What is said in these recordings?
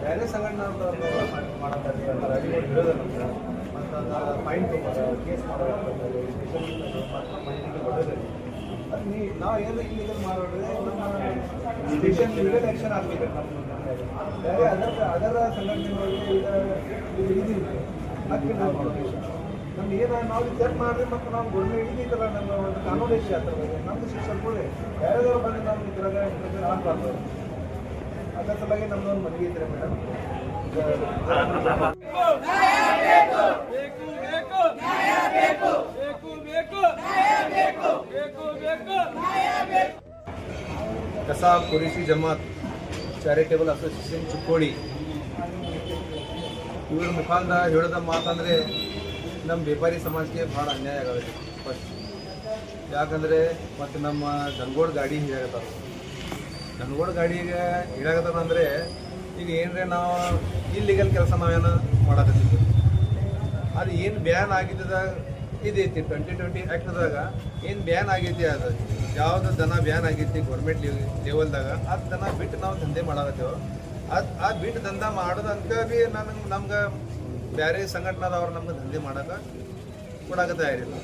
ಬೇರೆ ಸಂಘಟನೆ ನಾವು ಏನು ಇಲ್ಲಿಗಲ್ ಮಾಡೋದ್ರೆ ಸ್ಟೇಷನ್ ಲೀಗಲ್ ಆ್ಯಕ್ಷನ್ ಆಗಬೇಕು ಬೇರೆ ಅದರ ಅದರ ಸಂಘಟನೆಗಳಿಗೆ ಇದು ಇದಿಲ್ಲ ಅದಕ್ಕೆ ನಾವು ಮಾಡೋದು ನಮ್ಗೆ ಏನು ನಾವು ಚೆಕ್ ಮಾಡಿದ್ರೆ ಮತ್ತು ನಾವು ಗುಡ್ಮೆ ಹಿಡಿದಿದ್ದಲ್ಲ ನಮ್ಮ ಒಂದು ಕಾನೂನು ವಿಷಯ ಬಗ್ಗೆ ನಮ್ದು ಶಿಕ್ಷಣ ಬೇರೆದವ್ರು ಬಂದು ನಾವು ಇದ್ರಾಗ ಇಂಟರ್ಫಿಯರ್ ಆಗಬಾರ್ದು. ಸಲುವಾಗಿ ನಮ್ದು ಒಂದು ಮನವಿ ಇದ್ರೆ ಮೇಡಮ್. ಕಸಾ, ಕುರಿಸಿ, ಜಮಾತ್, ಚಾರಿಟೇಬಲ್ ಅಸೋಸಿಯೇಷನ್, ಚಿಕ್ಕೋಡಿ. ಇವ್ರ ಮುಖಾಂತರ ಹೇಳಿದ ಮಾತಂದರೆ ನಮ್ಮ ವ್ಯಾಪಾರಿ ಸಮಾಜಕ್ಕೆ ಭಾಳ ಅನ್ಯಾಯ ಆಗತ್ತೆ ಫಸ್ಟ್ ಯಾಕಂದರೆ ಮತ್ತು ನಮ್ಮ ದನ್ಗೋಡ್ ಗಾಡಿ ಹೀಗಾಗತ್ತಾರ ದನ್ಗೋಡ್ ಗಾಡಿಗೆ ಹೀಗಾಗತ್ತಾರ ಅಂದರೆ ಈಗ ಏನರೇ ನಾವು ಇಲ್ಲಿಗಲ್ ಕೆಲಸ ನಾವೇನು ಮಾಡಕತ್ತಿದ್ವಿ ಅದು ಏನು ಬ್ಯಾನ್ ಆಗಿದ್ದದ ಇದೈತಿ ಟ್ವೆಂಟಿ ಟ್ವೆಂಟಿ ಆ್ಯಕ್ಟ್ದಾಗ ಏನು ಬ್ಯಾನ್ ಆಗೈತಿ ಅದು ಯಾವುದು ದನ ಬ್ಯಾನ್ ಆಗೈತಿ ಗೌರ್ಮೆಂಟ್ ಲೆವೆಲ್ದಾಗ ಅದು ದನ ಬಿಟ್ಟು ನಾವು ದಂಧೆ ಮಾಡಾಕತ್ತೇವೆ. ಅದು, ಆ ಬಿಟ್ಟು ದಂಧ ಮಾಡೋದಂತ ಭೀ ನನಗೆ ನಮ್ಗೆ ಬೇರೆ ಸಂಘಟನಾದವ್ರು ನಮ್ಗೆ ದಂಧೆ ಮಾಡಕ್ಕೆ ಕೊಡಕ್ಕೆ ತಯಾರಿಲ್ಲ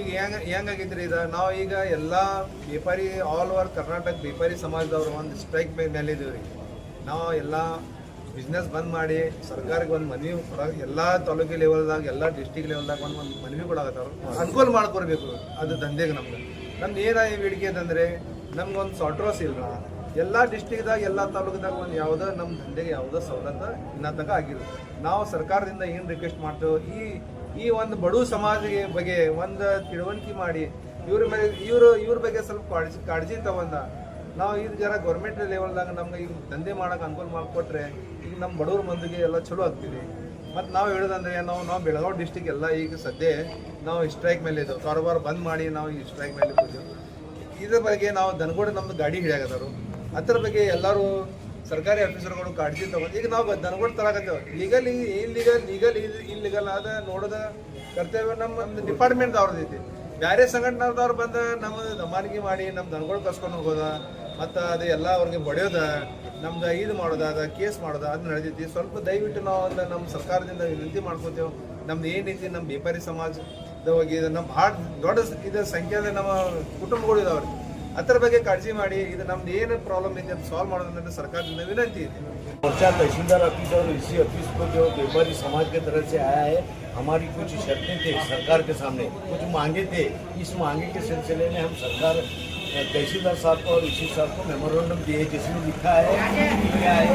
ಈಗ ಹೆಂಗ ಹೆಂಗಾಗಿದ್ರಿ ಇದು ನಾವು ಈಗ ಎಲ್ಲ ವ್ಯಾಪಾರಿ ಆಲ್ ಓವರ್ ಕರ್ನಾಟಕ ವ್ಯಾಪಾರಿ ಸಮಾಜದವ್ರು ಒಂದು ಸ್ಟ್ರೈಕ್ ಮೇಲೆ ರೀ. ನಾವು ಎಲ್ಲ ಬಿಸ್ನೆಸ್ ಬಂದ್ ಮಾಡಿ, ಸರ್ಕಾರಕ್ಕೆ ಒಂದು ಮನವಿ ಕೊಡ, ಎಲ್ಲ ತಾಲೂಕು ಲೆವೆಲ್ದಾಗ ಎಲ್ಲ ಡಿಸ್ಟಿಕ್ ಲೆವೆಲ್ದಾಗ ಒಂದು ಒಂದು ಮನವಿ ಕೊಡಾಕತ್ತಾರ. ಅನುಕೂಲ ಮಾಡ್ಕೊಡ್ಬೇಕು ಅದು ದಂಧೆಗೆ ನಮ್ಗೆ. ನಮ್ದು ಏನಾಗಿ ಬೇಡಿಕೆ ಅಂತಂದ್ರೆ ನಮ್ಗೊಂದು ಸಾಟ್ರೋಸ್ ಇಲ್ಲ ಎಲ್ಲ ಡಿಸ್ಟಿಕ್ದಾಗ ಎಲ್ಲ ತಾಲೂಕದಾಗ ಒಂದು ಯಾವುದೋ ನಮ್ಮ ದಂಧೆಗೆ ಯಾವುದೋ ಸವಲತ್ತು ಇನ್ನ ತನಕ ಆಗಿಲ್ಲ ನಾವು ಸರ್ಕಾರದಿಂದ ಏನು ರಿಕ್ವೆಸ್ಟ್ ಮಾಡ್ತೇವೆ, ಈ ಈ ಒಂದು ಬಡವ ಸಮಾಜ ಬಗ್ಗೆ ಒಂದು ತಿಳುವಳಿಕೆ ಮಾಡಿ, ಇವ್ರ ಮೇಲೆ, ಇವರು, ಇವ್ರ ಬಗ್ಗೆ ಸ್ವಲ್ಪ ಕಾಳಜಿ ಕಾಳಜಿ ತಗೊಂಡ, ನಾವು ಈಗ ಜರ ಗೌರ್ಮೆಂಟ್ ಲೆವೆಲ್ದಾಗ ನಮ್ಗೆ ಈಗ ದಂಧೆ ಮಾಡೋಕೆ ಅನುಕೂಲ ಮಾಡಿಕೊಟ್ರೆ, ಈಗ ನಮ್ಮ ಬಡವ್ರ ಮಂದಿಗೆ ಎಲ್ಲ ಚಲೋ ಆಗ್ತೀವಿ. ಮತ್ತು ನಾವು ಹೇಳೋದಂದ್ರೆ, ನಾವು ನಾವು ಬೆಳಗಾವಿ ಡಿಸ್ಟಿಕ್ ಎಲ್ಲ ಈಗ ಸದ್ಯ ನಾವು ಸ್ಟ್ರೈಕ್ ಮೇಲೆ ಇದ್ದೇವೆ. ಕಾರೋಬಾರ್ ಬಂದ್ ಮಾಡಿ ನಾವು ಈ ಸ್ಟ್ರೈಕ್ ಮೇಲೆ ಕೂತೀವಿ ಇದ್ರ ಬಗ್ಗೆ ನಾವು ದನಗೋಡ ನಮ್ದು ಗಾಡಿ ಹಿಡಿಯಾಗತ್ತಾರು ಅದ್ರ ಬಗ್ಗೆ ಎಲ್ಲರೂ ಸರ್ಕಾರಿ ಆಫೀಸರ್ಗಳು ಕಾಳಜಿ ತಗೊಂಡು ಈಗ ನಾವು ದನಗಳು ತರಾಕತ್ತೇವೆ ಲೀಗಲ್ ಇಲ್ಲೀಗಲ್ ಲೀಗಲ್ ಇಲ್ಲಿಗಲ್ ಆದ ನೋಡೋದ ಕರ್ತವ್ಯ ನಮ್ಮ ಡಿಪಾರ್ಟ್ಮೆಂಟ್ ಐತಿ. ಬೇರೆ ಸಂಘಟನೆದವ್ರು ಬಂದ ನಮ್ಮ ದಮಾನಿಗೆ ಮಾಡಿ ನಮ್ಮ ದನಗಳು ಕಸ್ಕೊಂಡು ಹೋಗೋದ, ಮತ್ತು ಅದು ಎಲ್ಲ ಅವ್ರಿಗೆ ಬಡಿಯೋದ ನಮ್ದು ಇದು ಮಾಡೋದ, ಅದ ಕೇಸ್ ಮಾಡೋದ ಅದು ನಡೆದೈತಿ. ಸ್ವಲ್ಪ ದಯವಿಟ್ಟು ನಾವು ಒಂದು ನಮ್ಮ ಸರ್ಕಾರದಿಂದ ವಿನಂತಿ ಮಾಡ್ಕೋತೇವೆ. ನಮ್ದು ಏನೈತಿ ನಮ್ಮ ವ್ಯಾಪಾರಿ ಸಮಾಜದ ಹೋಗಿ ನಮ್ಮ ಭಾಳ ದೊಡ್ಡ ಇದು ಸಂಖ್ಯೆ ನಮ್ಮ ಕುಟುಂಬಗಳು ಇದಾವ್ರಿ. ಅದ್ರ ಬಗ್ಗೆ ಕಾಳಜಿ ಮಾಡಿ ಇದು ನಮ್ದು ಏನು ಪ್ರಾಬ್ಲಮ್ ಐತಿ ಅಂತ ಸಾಲ್ವ್ ಮಾಡೋದಂದ್ರೆ ಸರ್ಕಾರದಿಂದ ವಿನಂತಿ ಐತಿ मोर्चा तहसीलदार ऑफिस और इसी ऑफिस को जो व्यापारी समाज की तरफ से आया है हमारी कुछ शर्तें थे सरकार के सामने कुछ मांगे थे इस मांगे के सिलसिले में हम सरकार अ, तहसीलदार साहब को और इसी साहब को मेमोरेंडम दिए जिसमें लिखा है क्या है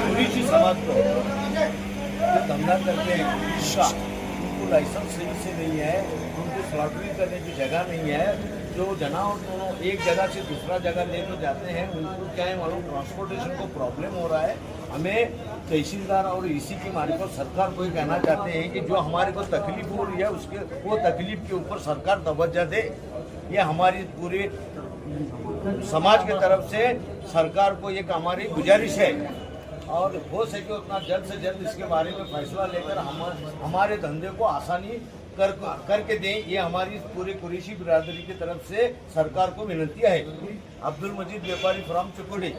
पूरी सी समाज को जो धंधा करते हैं उसका उनको लाइसेंस सही से नहीं है उनको स्लॉटरिंग करने की जगह नहीं है। जो जनावर दोनों एक जगह से दूसरा जगह लेकर जाते हैं, उनको क्या है मालूम? ट्रांसपोर्टेशन को प्रॉब्लम हो रहा है। हमें तहसीलदार और इसी के मार्फत सरकार को कहना चाहते हैं कि जो हमारे को तकलीफ़ हो रही है, उसके, वो तकलीफ़ के ऊपर सरकार तवज्जो दे। ये हमारी पूरी समाज की तरफ़ से सरकार को एक हमारी गुजारिश है। और हो सके उतना जल्द से जल्द इसके बारे में फैसला लेकर हम, हमारे धंधे को आसानी कर, करके दें, ये हमारी पूरे कुरेशी बिरादरी की तरफ़ से सरकार को विनती है। अब्दुल मजीद व्यापारी फ्रॉम चुकोड़ी